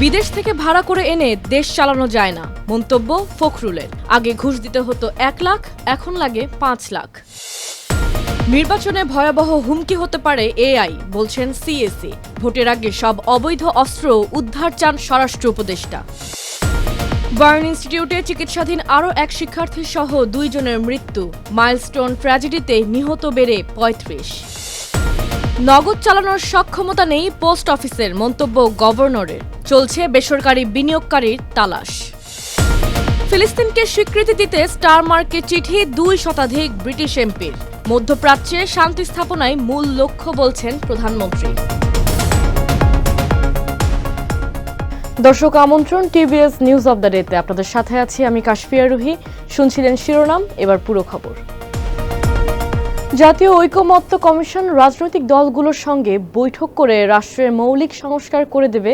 বিদেশ থেকে ভাড়া করে এনে দেশ চালানো যায় না। মন্তব্য ফখরুলের। আগে ঘুষ দিতে হতো এক লাখ, এখন লাগে পাঁচ লাখ। নির্বাচনে ভয়াবহ হুমকি হতে পারে এআই, বলছেন সিএসি ভোটের আগে সব অবৈধ অস্ত্র উদ্ধার চান স্বরাষ্ট্র উপদেষ্টা। বার্ন ইনস্টিটিউটে চিকিৎসাধীন আরও এক শিক্ষার্থী সহ দুইজনের মৃত্যু। মাইলস্টোন ট্র্যাজেডিতে নিহত বেড়ে পঁয়ত্রিশ। নগদ চালানোর সক্ষমতা নেই পোস্ট অফিসের, মন্তব্য গভর্নরের। চলছে বেসরকারি বিনিয়োগকারীর তালাশ। ফিলিস্তিনকে স্বীকৃতি দিতে স্টার মার্কে চিঠি দুই শতাধিক ব্রিটিশ এমপির। মধ্যপ্রাচ্যে শান্তি স্থাপনায় মূল লক্ষ্য বলছেন প্রধানমন্ত্রী। দর্শক আমন্ত্রণ, টিভিএস নিউজ অব দ্য ডেতে। আপনাদের সাথে আছি আমি কাশফিয়া রুহি। শুনছিলেন শিরোনাম, এবার পুরো খবর। জাতীয় ঐকমত্য কমিশন রাজনৈতিক দলগুলোর সঙ্গে বৈঠক করে রাষ্ট্রের মৌলিক সংস্কার করে দেবে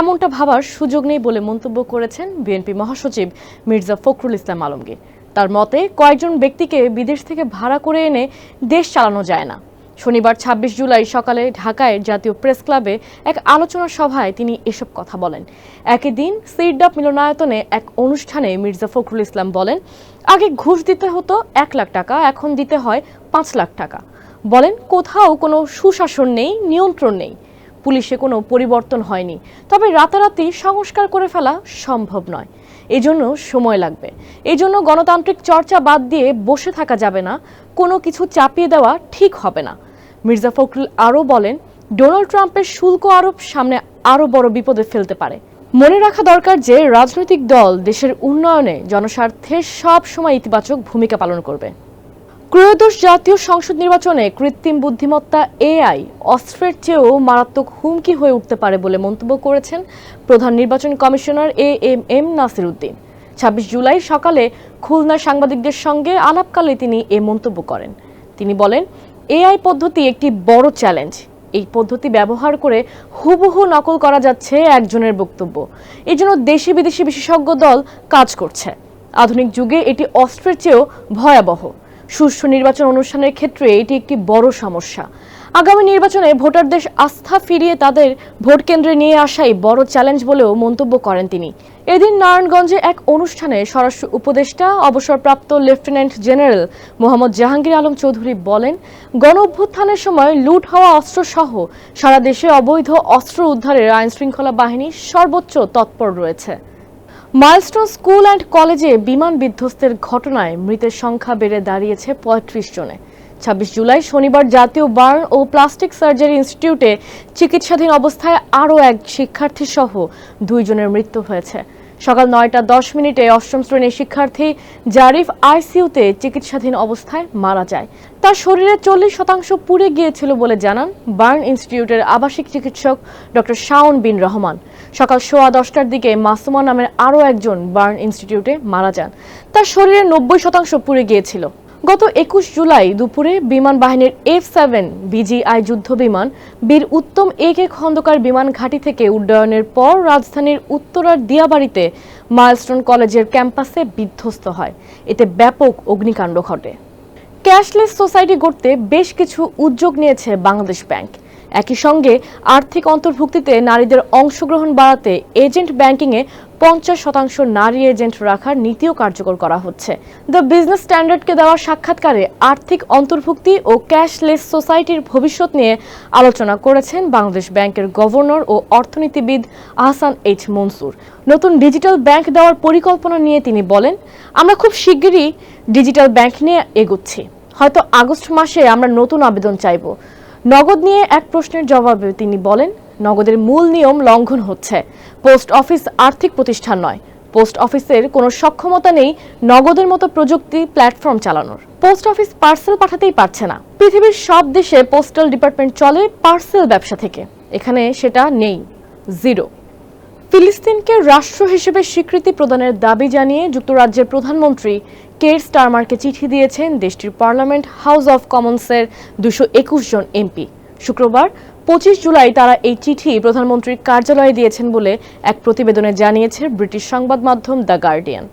এমনটা ভাবার সুযোগ নেই বলে মন্তব্য করেছেন বিএনপি মহাসচিব মির্জা ফখরুল ইসলাম আলমগীর। তার মতে, কয়েকজন ব্যক্তিকে বিদেশ থেকে ভাড়া করে এনে দেশ চালানো যায় না। শনিবার ২৬ জুলাই সকালে ঢাকায় জাতীয় প্রেস ক্লাবে এক আলোচনা সভায় তিনি এসব কথা বলেন। একই দিন সিরডাপ মিলনায়তনে এক অনুষ্ঠানে মির্জা ফখরুল ইসলাম বলেন, আগে ঘুষ দিতে হতো এক লাখ টাকা, এখন দিতে হয় পাঁচ লাখ টাকা। বলেন, কোথাও কোনো সুশাসন নেই, নিয়ন্ত্রণ নেই। পুলিশে কোনো পরিবর্তন হয়নি। তবে রাতারাতি সংস্কার করে ফেলা সম্ভব নয়। এজন্য সময় লাগবে। এজন্য গণতান্ত্রিক চর্চা বাদ দিয়ে বসে থাকা যাবে না। কোনো কিছু চাপিয়ে দেওয়া ঠিক হবে না। মির্জা ফখরুল আরও বলেন, ডোনাল্ড ট্রাম্পের শুল্ক আরোপ সামনে আরও বড় বিপদে ফেলতে পারে। মনে রাখা দরকার যে, রাজনৈতিক দল দেশের উন্নয়নে জনস্বার্থে সব সময় ইতিবাচক ভূমিকা পালন করবে। ত্রয়োদশ জাতীয় সংসদ নির্বাচনে কৃত্রিম বুদ্ধিমত্তা এআই অস্ত্রের চেয়েও মারাত্মক হুমকি হয়ে উঠতে পারে বলে মন্তব্য করেছেন প্রধান নির্বাচন commissioner A M M Nasir Uddin ছাব্বিশ জুলাই সকালে খুলনা সাংবাদিকদের সঙ্গে আলাপকালে তিনি এ মন্তব্য করেন। তিনি বলেন এআই পদ্ধতি একটি বড় চ্যালেঞ্জ। এই পদ্ধতি ব্যবহার করে হুবহু নকল করা যাচ্ছে একজনের বক্তব্য। এই জন্য দেশি বিদেশি বিশেষজ্ঞ দল কাজ করছে। আধুনিক যুগে এটি অস্ত্রের চেয়েও ভয়াবহ। সুষ্ঠু নির্বাচন অনুষ্ঠানের ক্ষেত্রে এটি একটি বড় সমস্যা। আগামী নির্বাচনে ভোটারদের আস্থা ফিরিয়ে তাদের ভোট কেন্দ্রে নিয়ে আসাই বড় চ্যালেঞ্জ বলেও মন্তব্য করেন তিনি। এদিন নারায়ণগঞ্জে এক অনুষ্ঠানে স্বরাষ্ট্র উপদেষ্টা, অবসরপ্রাপ্ত লেফটেন্যান্ট জেনারেল মোহাম্মদ জাহাঙ্গীর আলম চৌধুরী বলেন গণ অভ্যুত্থানের সময় লুট হওয়া অস্ত্রসহ সারা দেশে অবৈধ অস্ত্র উদ্ধারের আইনশৃঙ্খলা বাহিনী সর্বোচ্চ তৎপর রয়েছে। মাইলস্টোন স্কুল অ্যান্ড কলেজে বিমান বিধ্বস্তের ঘটনায় মৃতের সংখ্যা বেড়ে দাঁড়িয়েছে পঁয়ত্রিশ জনে। ছাব্বিশ জুলাই শনিবার জাতীয় বার্ন ও প্লাস্টিক সার্জারি ইনস্টিটিউটে চিকিৎসাধীন অবস্থায় আরও এক শিক্ষার্থী সহ দুইজনের মৃত্যু হয়েছে। সকাল নয়টা দশ মিনিটে অষ্টম শ্রেণির শিক্ষার্থী জারিফ আইসিইউতে চিকিৎসাধীন অবস্থায় মারা যায়। তার শরীরে চল্লিশ শতাংশ পুড়ে গিয়েছিল বলে জানান বার্ন ইনস্টিটিউটের আবাসিক চিকিৎসক ডক্টর শাওন বিন রহমান। সকাল সোয়া দশটার দিকে মাসুমা নামের আরও একজন বার্ন ইনস্টিটিউটে মারা যান। তার শরীরে নব্বই শতাংশ পুড়ে গিয়েছিল। গত একুশ জুলাই দুপুরে বিমান বাহিনীর এফ সেভেন বিজিআই যুদ্ধ বিমান বীর উত্তম এ কে খন্দকার বিমান ঘাঁটি থেকে উড্ডয়নের পর রাজধানীর উত্তরার দিয়াবাড়িতে মাইলস্টোন কলেজের ক্যাম্পাসে বিধ্বস্ত হয়। এতে ব্যাপক অগ্নিকাণ্ড ঘটে। ক্যাশলেস সোসাইটি গড়তে বেশ কিছু উদ্যোগ নিয়েছে বাংলাদেশ ব্যাংক। একই সঙ্গে আর্থিক অন্তর্ভুক্তিতে নারীদের অংশগ্রহণ বাড়াতে এজেন্ট ব্যাংকিংয়ে পঞ্চাশ শতাংশ নারী এজেন্ট রাখার নীতিও কার্যকর করা হচ্ছে। দ্য বিজনেস স্ট্যান্ডার্ডকে দেওয়া সাক্ষাৎকারে আর্থিক অন্তর্ভুক্তি ও ক্যাশলেস সোসাইটির ভবিষ্যৎ নিয়ে আলোচনা করেছেন বাংলাদেশ ব্যাংকের গভর্নর ও অর্থনীতিবিদ আহসান এইচ মনসুর। নতুন ডিজিটাল ব্যাংক দেওয়ার পরিকল্পনা নিয়ে তিনি বলেন, আমরা খুব শিগগিরই ডিজিটাল ব্যাংক নিয়ে এগোচ্ছি। হয়তো আগস্ট মাসে আমরা নতুন আবেদন চাইব। নগদ নিয়ে এক প্রশ্নের জবাবে তিনি বলেন, নগদের মূল নিয়ম লঙ্ঘন হচ্ছে। পোস্ট অফিস আর্থিক প্রতিষ্ঠান নয়। পোস্ট অফিসের কোনো সক্ষমতা নেই নগদের মতো প্রযুক্তি প্ল্যাটফর্ম চালানোর। পোস্ট অফিস পার্সেল পাঠাতেই পারছে না। পৃথিবীর সব দেশে পোস্টাল ডিপার্টমেন্ট চলে পার্সেল ব্যবসা থেকে। এখানে সেটা নেই। জিরো। ফিলিস্তিনকে রাষ্ট্র হিসেবে স্বীকৃতি প্রদানের দাবি জানিয়ে যুক্তরাজ্যের প্রধানমন্ত্রী কের স্টারমারকে চিঠি দিয়েছেন দেশটির পার্লামেন্ট হাউস অফ কমন্সের দুশো একুশ জন এমপি। শুক্রবার, পঁচিশ জুলাই তারা এই চিঠি প্রধানমন্ত্রীর কার্যালয়ে দিয়েছেন বলে এক প্রতিবেদনে জানিয়েছে ব্রিটিশ সংবাদ মাধ্যম দ্য গার্ডিয়ান।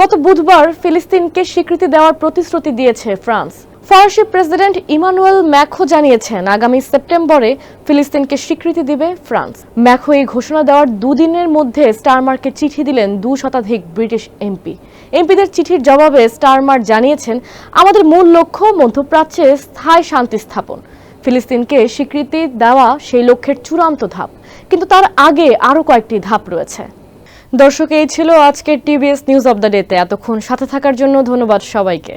গত বুধবার ফিলিস্তিনকে স্বীকৃতি দেওয়ার প্রতিশ্রুতি দিয়েছে ফ্রান্স। ফরাসি প্রেসিডেন্ট ইমানুয়েল ম্যাখো জানিয়েছেন, আগামী সেপ্টেম্বরে ফিলিস্তিনকে স্বীকৃতি দিবে ফ্রান্স। ম্যাখো এই ঘোষণা দেওয়ার দুদিনের মধ্যে স্টারমার্কে চিঠি দিলেন দু শতাধিক ব্রিটিশ এমপি। এমপিদের চিঠির জবাবে স্টারমার জানিয়েছেন, আমাদের মূল লক্ষ্য মধ্যপ্রাচ্যে স্থায়ী শান্তি স্থাপন। ফিলিস্তিনকে স্বীকৃতি দেওয়া সেই লক্ষ্যের চূড়ান্ত ধাপ। কিন্তু তার আগে আরও কয়েকটি ধাপ রয়েছে। দর্শক, এই ছিল আজকের টিভিএস নিউজ অব দ্য ডেতে। এতক্ষণ সাথে থাকার জন্য ধন্যবাদ সবাইকে।